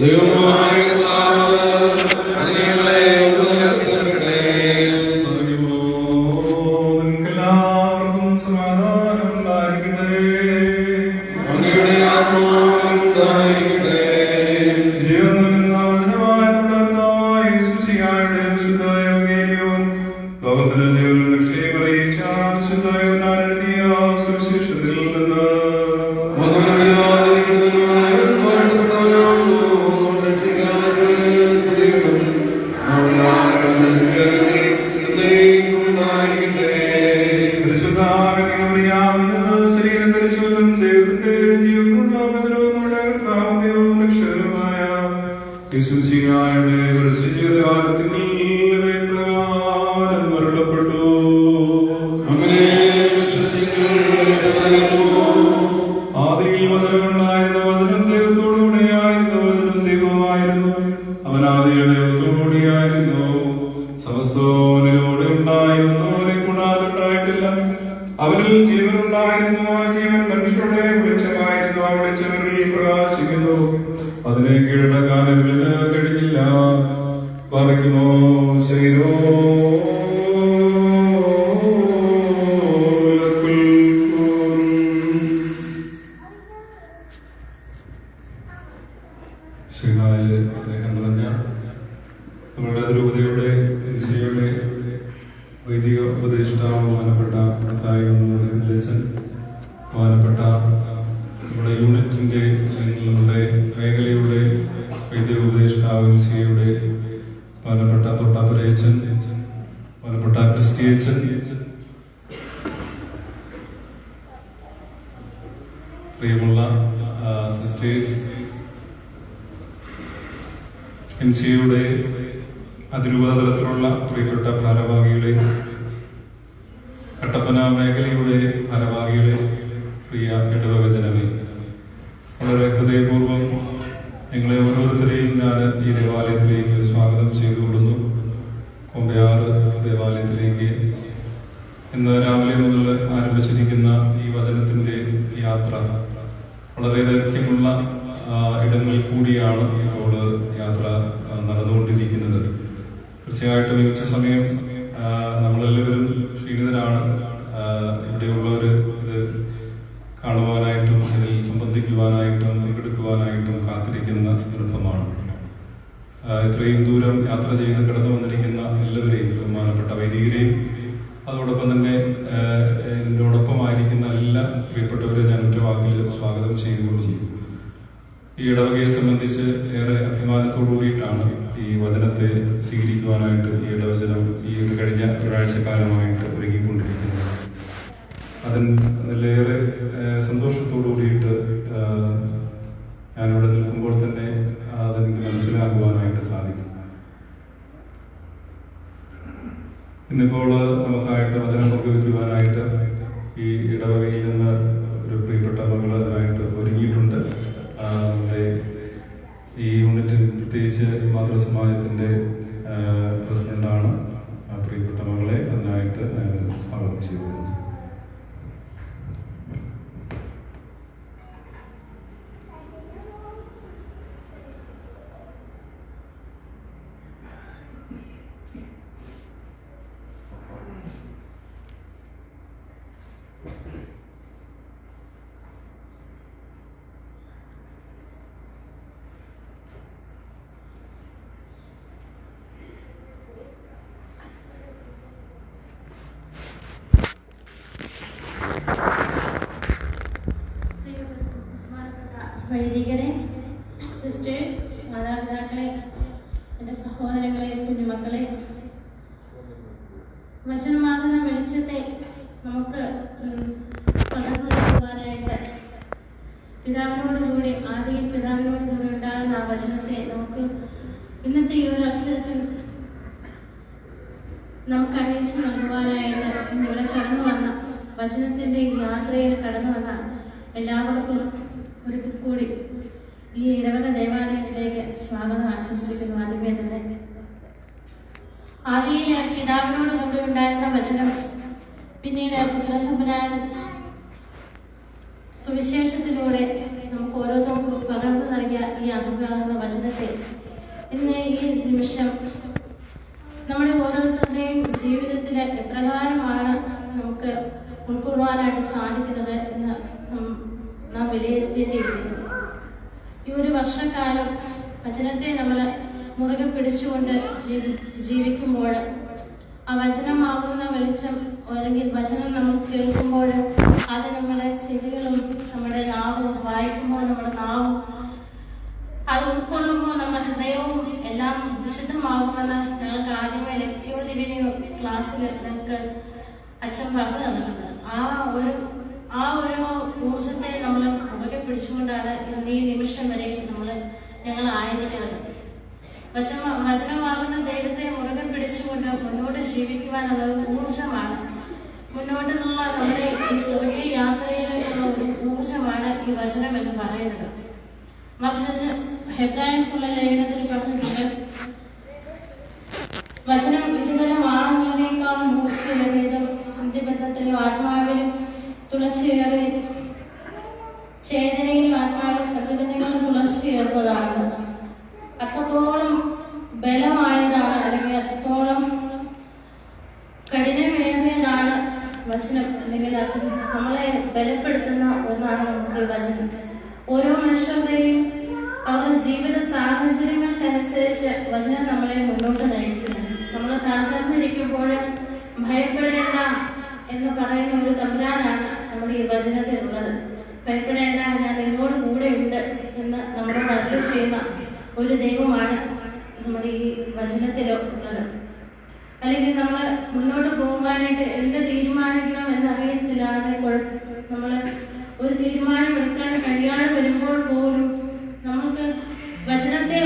ദൈവമായ വചനമുണ്ടായിരുന്ന ശ്രീനായ സ്നേഹം നിറഞ്ഞ നമ്മുടെ ദ്രൗപതിയുടെ ഈശോയുടെ വൈദിക ഉപദേഷ്ടാവ് ബഹുമാനപ്പെട്ട ലച്ചൻ ബഹുമാനപ്പെട്ട നമ്മുടെ യൂണിറ്റിന്റെ നമ്മുടെ മേഖലയുടെ വൈദിക ഉപദേഷ്ടാവ് ഈശോയുടെ ബഹുമാനപ്പെട്ട തൊട്ടാപ്പുരയച്ചൻ ബഹുമാനപ്പെട്ട ക്രിസ്റ്റിയച്ചൻ പ്രിയമുള്ള സിസ്റ്റേഴ്സ് എൻ സിയുടെ അതിരൂപതലത്തിലുള്ള പ്രിയപ്പെട്ട ഭാരവാഹികളെ കട്ടപ്പന മേഖലയുടെ ഭാരവാഹികളെ പ്രിയ ഇടവക ജനമേ വളരെ ഹൃദയപൂർവം നിങ്ങളെ ഓരോരുത്തരെയും ഞാൻ ഈ ദേവാലയത്തിലേക്ക് സ്വാഗതം ചെയ്തുകൊള്ളുന്നു. കൊമ്പയാറ് ദേവാലയത്തിലേക്ക്. ഇന്ന് രാവിലെ മുതൽ ആരംഭിച്ചിരിക്കുന്ന ഈ വചനത്തിന്റെ യാത്ര വളരെ ദൈർഘ്യമുള്ള ഇടങ്ങളിൽ കൂടിയാണ് ഇപ്പോൾ നടന്നുകൊണ്ടിരിക്കുന്നത് തീർച്ചയായിട്ടും മികച്ച സമയം നമ്മളെല്ലാവരും ക്ഷീണിതരാണ്. ഇവിടെയുള്ളവർ ഇത് കാണുവാനായിട്ടും ഇതിൽ സംബന്ധിക്കുവാനായിട്ടും പങ്കെടുക്കുവാനായിട്ടും കാത്തിരിക്കുന്ന സന്ദർഭമാണ്. ഇത്രയും ദൂരം യാത്ര ചെയ്ത് കടന്നു വന്നിരിക്കുന്ന എല്ലാവരെയും ബഹുമാനപ്പെട്ട വൈദികരെയും അതോടൊപ്പം തന്നെ ഇതിനോടൊപ്പമായിരിക്കുന്ന എല്ലാ പ്രിയപ്പെട്ടവരെ ഞാൻ ഒറ്റ വാക്കിൽ സ്വാഗതം ചെയ്യും. ഈ ഇടവകയെ സംബന്ധിച്ച് ഏറെ അഭിമാനത്തോടു കൂടിയിട്ടാണ് ഈ വചനത്തെ സ്വീകരിക്കുവാനായിട്ട് ഈ ഇടവചനം ഈ ഒരു കഴിഞ്ഞ ഒരാഴ്ചക്കാലമായിട്ട് ഒരുങ്ങിക്കൊണ്ടിരിക്കുന്നത് അതിലേറെ സന്തോഷത്തോടു കൂടിയിട്ട് ഞാനിവിടെ നിൽക്കുമ്പോൾ തന്നെ അതെനിക്ക് മനസ്സിലാക്കുവാനായിട്ട് സാധിക്കും. ഇന്നിപ്പോൾ നമുക്കായിട്ട് വചനം പങ്കുവയ്ക്കുവാനായിട്ട് ഈ ഇടവകയിൽ നിന്ന് ഒരു പ്രിയപ്പെട്ട മകൾ അതിനായിട്ട് ഒരുങ്ങിയിട്ടുണ്ട്. ഈ പ്രത്യേകിച്ച് ഈ മാതൃസമാജത്തിന്റെ പ്രസിഡന്റാണ് പ്രിയപ്പെട്ട മകളെ അതിനായിട്ട് സ്വാഗതം ചെയ്തു വൈദികരെ സിസ്റ്റേഴ്സ് മാതാപിതാക്കളെ എന്റെ സഹോദരങ്ങളെ കുഞ്ഞുമക്കളെ. വചനമാതന വെളിച്ചത്തെ നമുക്ക് പകർന്നു കൊടുക്കുവാനായിട്ട് പിതാവിനോട് കൂടി ആദ്യം പിതാവിനോടുകൂടി ഉണ്ടാകുന്ന ആ വചനത്തെ നമുക്ക് ഇന്നത്തെ ഈ ഒരു അവസരത്തിൽ നമുക്ക് അന്വേഷിച്ച് നൽകുവാനായിട്ട് ഇന്ന് ഇവിടെ കടന്നു വന്ന വചനത്തിന്റെ ഈ യാത്രയിൽ കടന്നു വന്ന എല്ലാവർക്കും ഒരിക്കൽ കൂടി. ഈ ഇടവക ദേവാലയത്തിലേക്ക് സ്വാഗതം ആശംസിക്കുന്നു ആദ്യമേ തന്നെ. ആദ്യം പിതാവിനോട് കൂടി ഉണ്ടായിരുന്ന വചനം. പിന്നീട് പുത്രഹബുരാൻ സുവിശേഷത്തിലൂടെ നമുക്ക് ഓരോരുത്തർക്കും പകർന്നു നൽകിയ ഈ അനുഭവമാകുന്ന വചനത്തെ ഇന്ന് ഈ നിമിഷം നമ്മുടെ ഓരോരുത്തരുടെയും ജീവിതത്തിലെ എപ്രകാരമാണ് നമുക്ക് ഉൾക്കൊള്ളുവാനായിട്ട് സാധിക്കുന്നത് എന്ന് നം- വിലയിരുത്തിയിട്ടിരിക്കുന്നു. ഈ ഒരു വർഷക്കാലം വചനത്തെ നമ്മൾ മുറുകെ പിടിച്ചുകൊണ്ട് ജീവി ജീവിക്കുമ്പോൾ ആ വചനമാകുന്ന വെളിച്ചം അല്ലെങ്കിൽ വചനം നമ്മൾ കേൾക്കുമ്പോൾ അത് നമ്മുടെ ചെവികളും നമ്മുടെ നാവും വായിക്കുമ്പോൾ നമ്മുടെ നാവും അത് ഉൾക്കൊള്ളുമ്പോൾ നമ്മുടെ ഹൃദയവും എല്ലാം വിശുദ്ധമാകുമെന്ന് ഞങ്ങൾക്ക് ആദ്യമേ ലക്ഷ്യോ ദിവ്യ ക്ലാസ്സിൽ ഞങ്ങൾക്ക് അച്ഛൻ പറഞ്ഞു തന്നിട്ടുണ്ട്. ആ ഒരു ആ ഒരു ഊർജത്തെ നമ്മൾ മുറുകെ പിടിച്ചുകൊണ്ടാണ് ഇന്ന് ഈ നിമിഷം വരെ നമ്മൾ ഞങ്ങൾ ആയിരിക്കുന്നത് വചന വചനമാകുന്ന ദൈവത്തെ മുറുകെ പിടിച്ചുകൊണ്ട് മുന്നോട്ട് ജീവിക്കുവാനുള്ള ഊർജമാണ് മുന്നോട്ടുള്ള നമ്മുടെ ഈ സ്വർഗീയ യാത്രയിലേക്കുള്ള ഒരു ഊർജമാണ് ഈ വചനം എന്ന് പറയുന്നത്. വചന ഹെബ്രാഹിം ലേഖനത്തിൽ പറഞ്ഞിട്ടുണ്ട്. കഠിനമേറിയതാണ് വചനം അല്ലെങ്കിൽ അത് നമ്മളെ ബലപ്പെടുത്തുന്ന ഒന്നാണ് നമുക്ക് വചനം. ഓരോ മനുഷ്യരുടെയും അവരുടെ ജീവിത സാഹചര്യങ്ങൾക്കനുസരിച്ച് വചനം നമ്മളെ മുന്നോട്ട് നയിക്കുന്നു. നമ്മൾ തളർന്നിരിക്കുമ്പോൾ ഭയപ്പെടേണ്ട എന്ന് പറയുന്ന ഒരു തമ്പുരാനാണ് നമ്മുടെ ഈ വചനത്തിലുള്ളത് ഭയപ്പെടേണ്ട ഞാൻ നിങ്ങളോട് കൂടെ ഉണ്ട് എന്ന് നമ്മളോട് അരുളി ചെയ്യുന്ന ഒരു ദൈവമാണ് നമ്മുടെ ഈ വചനത്തിലോ ഉള്ളത് അല്ലെങ്കിൽ നമ്മൾ മുന്നോട്ട് പോകാനായിട്ട് എന്ത് തീരുമാനിക്കണം എന്നറിയത്തില്ലാതെ നമ്മൾ ഒരു തീരുമാനം എടുക്കാൻ കഴിയാതെ വരുമ്പോൾ പോലും നമുക്ക് വചനത്തെ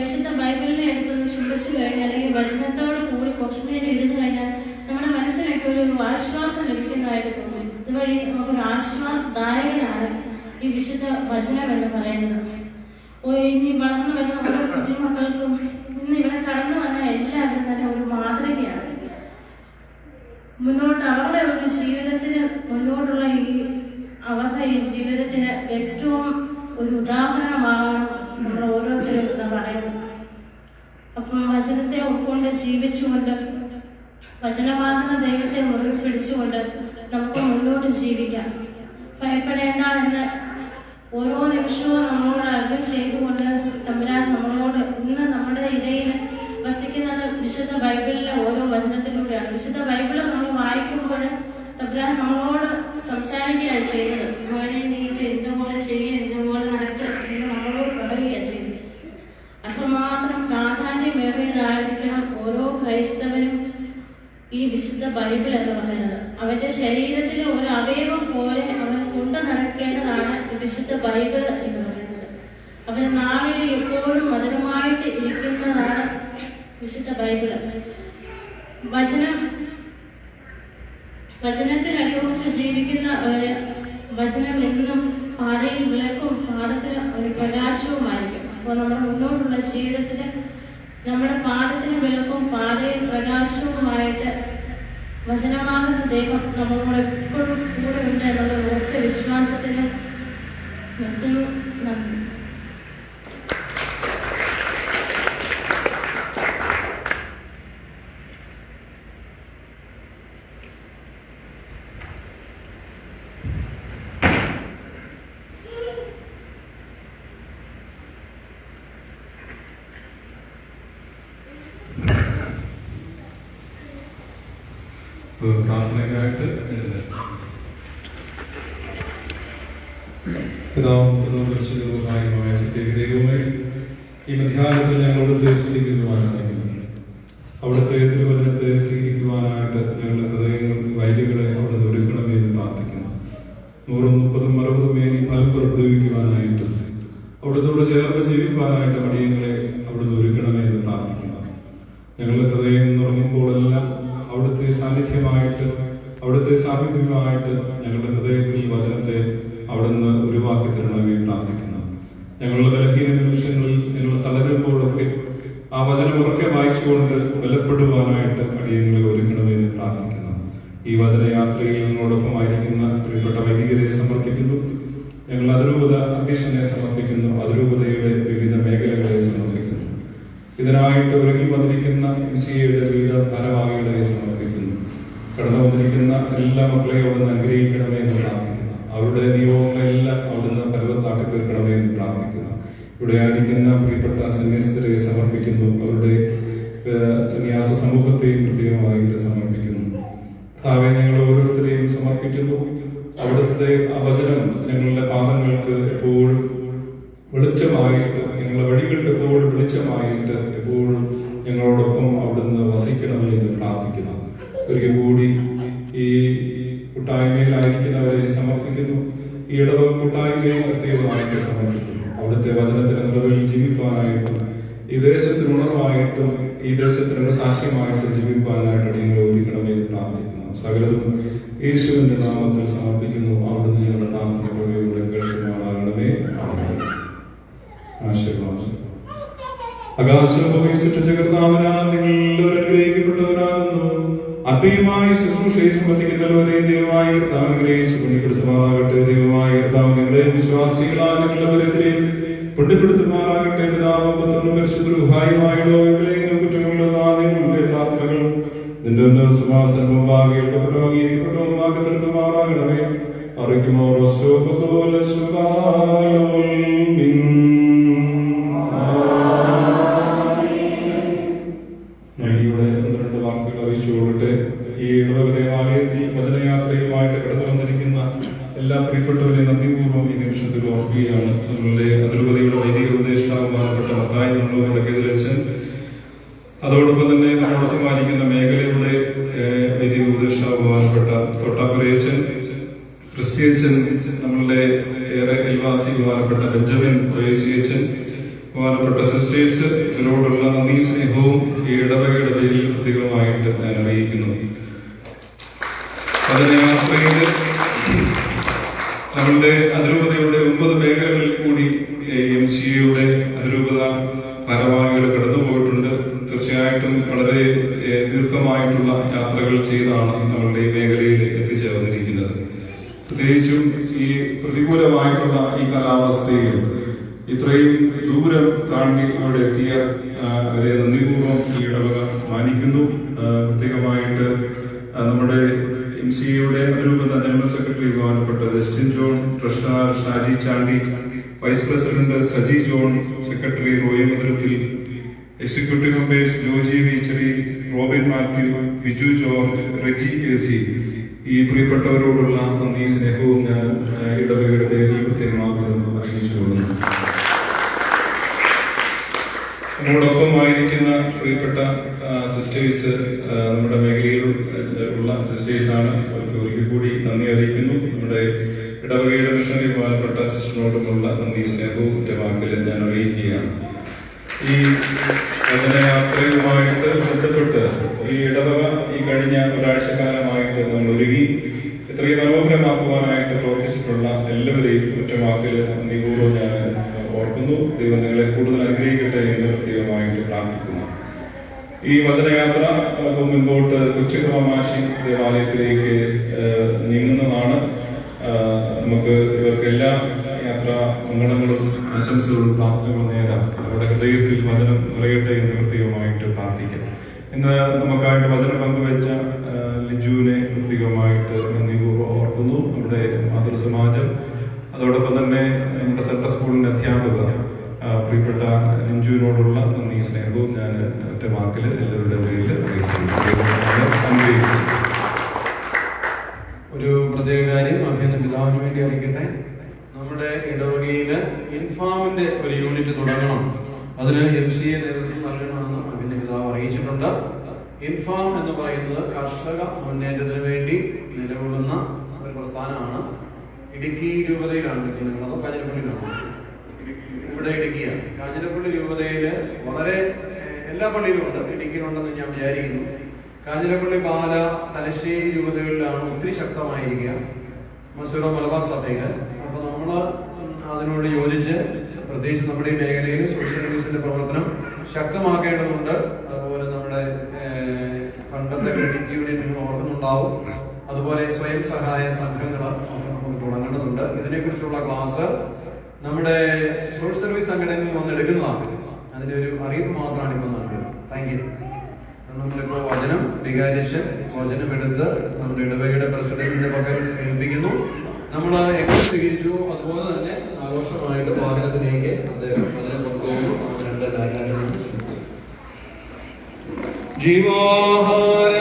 വിശുദ്ധ ബൈബിളിനെ എടുത്തൊന്ന് ചുമച്ചു കഴിഞ്ഞാൽ അല്ലെങ്കിൽ വചനത്തോട് കൂടി കുറച്ചു നേരം ഇരുന്ന് കഴിഞ്ഞാൽ നമ്മുടെ മനസ്സിനൊക്കെ ഒരു ആശ്വാസം ലഭിക്കുന്നതായിട്ട് തോന്നുന്നു ഇതുവഴി നമുക്കൊരു ആശ്വാസദായകനാണ് ഈ വിശുദ്ധ വചനം എന്ന് പറയുന്നത്. ഇനി വളർന്നു വരുന്ന ഓരോ കുഞ്ഞുമക്കൾക്കും ഇന്ന് ഇവിടെ കടന്നു വന്ന എല്ലാവരും തന്നെ ഒരു മാതൃകയാണ്. മുന്നോട്ട് അവരുടെ ഒരു ജീവിതത്തിന് മുന്നോട്ടുള്ള ഈ അവരുടെ ഈ ജീവിതത്തിന് ഏറ്റവും ഒരു ഉദാഹരണമാകണം നമ്മൾ ഓരോരുത്തരും എന്ന് പറയുന്നത് അപ്പം വചനത്തെ ഉൾക്കൊണ്ട് ജീവിച്ചുകൊണ്ട് വചനവാദന ദൈവത്തെ മുറുകെ പിടിച്ചുകൊണ്ട് നമുക്ക് മുന്നോട്ട് ജീവിക്കാം. ഭയപ്പെടേണ്ട എന്ന് ഓരോ നിമിഷവും നമ്മളോട് അരുൾ ചെയ്തുകൊണ്ട് തമ്പുരാൻ നമ്മളോട് ഇന്ന് നമ്മുടെ ഇടയിൽ വസിക്കുന്നത് വിശുദ്ധ ബൈബിളിലെ ഓരോ വചനത്തിലൂടെയാണ്. വിശുദ്ധ ബൈബിൾ നമ്മൾ വായിക്കുമ്പോൾ തമ്പുരാൻ നമ്മളോട് സംസാരിക്കുകയാണ് ചെയ്യുന്നത്. മകനെ നീ ഇത് ഇതുപോലെ ചെയ്യുക ഇതുപോലെ നടക്കുക എന്ന് നമ്മളോട് പറയുകയാണ് ചെയ്യുന്നത്. അത്രമാത്രം പ്രാധാന്യമേറിയതായിരിക്കണം ഓരോ ക്രൈസ്തവനും ഈ വിശുദ്ധ ബൈബിൾ എന്ന് പറയുന്നത്. അവന്റെ ശരീരത്തിലെ ഒരു അവയവം പോലെ അവൻ കൊണ്ടു നടക്കേണ്ടതാണ് വിശുദ്ധ ബൈബിൾ എന്ന് പറയുന്നത്. അവന് നാവിൽ എപ്പോഴും മധുരമായിട്ട് ഇരിക്കുന്നതാണ് വിശുദ്ധ ബൈബിൾ വചനം വചനത്തിൽ അടിയുറച്ച് ജീവിക്കുന്നവര് വചനം എന്നും പാതയിൽ വിളക്കും പാദത്തിന് ഒരു പ്രകാശവുമായിരിക്കും. അപ്പോൾ നമ്മുടെ മുന്നോട്ടുള്ള ജീവിതത്തിൽ നമ്മുടെ പാദത്തിന് വിളക്കും പാതയിൽ പ്രകാശവുമായിട്ട് വചനമാകുന്ന ദൈവം നമ്മളോട് എപ്പോഴും കൂടെ ഉണ്ട് എന്നുള്ള ഉറച്ച വിശ്വാസത്തിന് നിർത്തുന്നു. നന്ദി. പ്രാർത്ഥനയ്ക്കായിട്ട് എഴുന്നേൽക്കാം. പിതാവും സത്യേക ദൈവമേ ഈ മധ്യാഹ്നത്തിൽ ഞങ്ങളോട് ഉദ്ദേശിക്കുവാനാണ് ആ വചനം ഉറക്കെ വായിച്ചുകൊണ്ട് ബലപ്പെടുവാനായിട്ട് അടിയങ്ങളെ ഒരുക്കണമേ എന്ന് പ്രാർത്ഥിക്കുന്നു. ഈ വചനയാത്രയിൽ ഞങ്ങളോടൊപ്പം ആയിരിക്കുന്ന പ്രിയപ്പെട്ട വൈദികരെ സമർപ്പിക്കുന്നു. ഞങ്ങൾ അതിരൂപത അധ്യക്ഷനെ സമർപ്പിക്കുന്നു. അതിരൂപതയുടെ വിവിധ മേഖലകളെ സമർപ്പിക്കുന്നു. ഇതിനായിട്ട് ഒരുങ്ങി വന്നിരിക്കുന്ന എയുടെ വിവിധ ഭാരവാഹികളെ സമർപ്പിക്കുന്നു. കടന്നു വന്നിരിക്കുന്ന എല്ലാ മക്കളെയും അവിടുന്ന് അനുഗ്രഹിക്കണമേ എന്ന് പ്രാർത്ഥിക്കുന്നു. ദേശത്തിന് ഈ ദേശത്തിന് സാക്ഷ്യമായിട്ടും ജീവിപ്പാനായിട്ട് നിങ്ങൾ ഒരുക്കണമേ എന്ന് പ്രാർത്ഥിക്കുന്നു. സകലതും യേശുവിന്റെ നാമത്തിൽ സമർപ്പിക്കുന്നു. അവിടുന്ന് ഞങ്ങളുടെ പ്രാർത്ഥന പ്രവയോടെ കേൾക്കുമാറാകണമേ. ആശീർവാദം. ആകാശം നിങ്ങൾ എല്ലാവരും അനുഗ്രഹിക്കപ്പെട്ടവരാകുന്നു. അഭയമായി ശുശ്രൂഷയെ സംബന്ധിക്കുന്നവരെ ദൈവമായി കർത്താവ് അനുഗ്രഹിച്ചു പുണ്യപ്പെടുത്തുമാറാകട്ടെ. ദൈവമായി കർത്താവ് നിങ്ങളെ പിതാവും പുത്രനും പരിശുദ്ധരുഹായുമായുള്ള വിലയിലും കുറ്റങ്ങളുള്ള നിങ്ങളുടെ പ്രാർത്ഥനകൾ നിന്റെ സിംഹാസനം എം അനുരൂപത ഭാരവാഹികൾ കടന്നുപോയിട്ടുണ്ട്. തീർച്ചയായിട്ടും വളരെ ദീർഘമായിട്ടുള്ള യാത്രകൾ ചെയ്താണ് നമ്മളുടെ ഈ മേഖലയിൽ എത്തിച്ചേർന്നിരിക്കുന്നത്. പ്രത്യേകിച്ചും ഈ പ്രതികൂലമായിട്ടുള്ള ഈ കാലാവസ്ഥയിൽ ഇത്രയും ദൂരം താണ്ടി അവിടെ എത്തിയ അവരെ നന്ദിപൂർവം ഈ ഇടവക മാനിക്കുന്നു. പ്രത്യേകമായിട്ട് നമ്മുടെ എം സിയുടെ അതിരൂപത ജനറൽ സെക്രട്ടറി ബഹുമാനപ്പെട്ട Justin John treasurer Shaji Chandy vice president Saji John secretary Roy മധുരത്തിൽ executive members Joji വീച്ചറി Robin Mathew Biju George Reji A C. ഈ പ്രിയപ്പെട്ടവരോടുള്ള നന്ദി സ്നേഹവും ഞാൻ ഇടവകയുടെ പ്രത്യേകമായി അറിയിച്ചുകൊള്ളുന്നു. നമ്മോടൊപ്പം ആയിരിക്കുന്ന പ്രിയപ്പെട്ട സിസ്റ്റേഴ്സ് നമ്മുടെ മേഖലയിൽ ഉള്ള സിസ്റ്റേഴ്സാണ് അവർക്ക് ഒരിക്കൽ കൂടി നന്ദി അറിയിക്കുന്നു. നമ്മുടെ ഇടവകയുടെ മിഷണറി ബഹുമാനപ്പെട്ട സിസ്റ്ററിനോടുമുള്ള നന്ദി സ്നേഹവും കുറ്റവാക്കൽ ഞാൻ അറിയിക്കുകയാണ്. ഈ യാത്രയുമായിട്ട് ബന്ധപ്പെട്ട് ഈ ഇടവക ഈ കഴിഞ്ഞ ഒരാഴ്ചക്കാലമായിട്ട് നമ്മൾ ഒരുങ്ങി ഇത്രയും മനോഹരമാക്കുവാനായിട്ട് പ്രവർത്തിച്ചിട്ടുള്ള എല്ലാവരെയും കുറ്റവാക്കൽ നന്ദിപൂർവം ഞാൻ ഓർക്കുന്നു. ദൈവം നിങ്ങളെ കൂടുതൽ അനുഗ്രഹിക്കട്ടെ എന്ന് പ്രത്യേകമായിട്ട് പ്രാർത്ഥിക്കുന്നു. ഈ വചനയാത്ര മുൻപോട്ട് കൊച്ചുക്കമാശി ദേവാലയത്തിലേക്ക് നീങ്ങുന്നതാണ്. നമുക്ക് ഇവർക്ക് എല്ലാ യാത്രാ മംഗളങ്ങളും ആശംസകളും പ്രാർത്ഥനകളും നേരാം. അവരുടെ ഹൃദയത്തിൽ വചനം നിറയട്ടെ എന്ന് പ്രത്യേകമായിട്ട് പ്രാർത്ഥിക്കാം. ഇന്ന് നമുക്കായിട്ട് വചനം പങ്കുവെച്ച ലിജുവിനെ പ്രത്യേകമായിട്ട് നന്ദിപൂർവം ഓർക്കുന്നു. നമ്മുടെ മാതൃസമാജം. അതോടൊപ്പം തന്നെ നമ്മുടെ സെൻട്രൽ സ്കൂളിന്റെ അധ്യാപക പ്രിയപ്പെട്ട ലിഞ്ചുവിനോടുള്ള നന്ദി സ്നേഹവും ഞാൻ ഒറ്റ വാക്കിൽ എല്ലാവരുടെ പേരിൽ അറിയിക്കുന്നു. ഒരു പ്രത്യേക കാര്യം അഭ്യന്റെ പിതാവിന് വേണ്ടി അറിയിക്കട്ടെ. നമ്മുടെ ഇടവകയിൽ ഇൻഫാമിന്റെ ഒരു യൂണിറ്റ് തുടങ്ങണം. അതിന് എം സി എ നേതൃത്വം നൽകണമെന്ന് അഭ്യന്റെ പിതാവ് അറിയിച്ചിട്ടുണ്ട്. ഇൻഫാം എന്ന് പറയുന്നത് കർഷക മുന്നേറ്റത്തിന് വേണ്ടി നിലകൊള്ളുന്ന ഒരു പ്രസ്ഥാനമാണ്. ഇടുക്കി രൂപതയിലാണ് നിങ്ങളതോ കാഞ്ഞിരപ്പള്ളിയിലാണ്. ഇവിടെ ഇടുക്കിയാണ് കാഞ്ഞിരപ്പള്ളി രൂപതയിൽ വളരെ എല്ലാ പള്ളിയിലും ഉണ്ട്. ഇടുക്കിയിലുണ്ടെന്ന് ഞാൻ വിചാരിക്കുന്നു. കാഞ്ഞിരപ്പള്ളി പാല തലശ്ശേരി രൂപതകളിലാണ് ഒത്തിരി ശക്തമായിരിക്കുക. മസൂറ മലബാർ സഭയിൽ. അപ്പൊ നമ്മൾ അതിനോട് യോജിച്ച് പ്രത്യേകിച്ച് നമ്മുടെ ഈ മേഖലയിൽ സോഷ്യൽ സർവീസിന്റെ പ്രവർത്തനം ശക്തമാക്കേണ്ടതുണ്ട്. അതുപോലെ നമ്മുടെ പണ്ടത്തെ ക്രെഡിറ്റ് യൂണിയൻ ഓർക്കുന്നുണ്ടാവും അതുപോലെ സ്വയം സഹായ സംഘങ്ങൾ നമുക്ക് തുടങ്ങണം തുടങ്ങേണ്ടതുണ്ട്. ഇതിനെക്കുറിച്ചുള്ള ക്ലാസ് നമ്മുടെ സോഷ്യൽ സർവീസ് സംഘടനയിൽ വന്ന് എടുക്കുന്നതാണ്. അതിന്റെ ഒരു അറിയിപ്പ് മാത്രമാണ് ഇപ്പം നൽകുന്നത് താങ്ക് യു നമ്മളിപ്പോ വചനം വികാരിച്ച് വചനം എടുത്ത് നമ്മുടെ ഇടവകയുടെ പ്രസിഡന്റിന്റെ പക്കൽ ഏൽപ്പിക്കുന്നു. നമ്മൾ എങ്ങനെ സ്വീകരിച്ചു. അതുപോലെ തന്നെ ആഘോഷമായിട്ട് വാഹനത്തിലേക്ക് അദ്ദേഹം കൊണ്ടുപോകുന്നു. രണ്ട് കാര്യങ്ങളും ജീവാഹാരം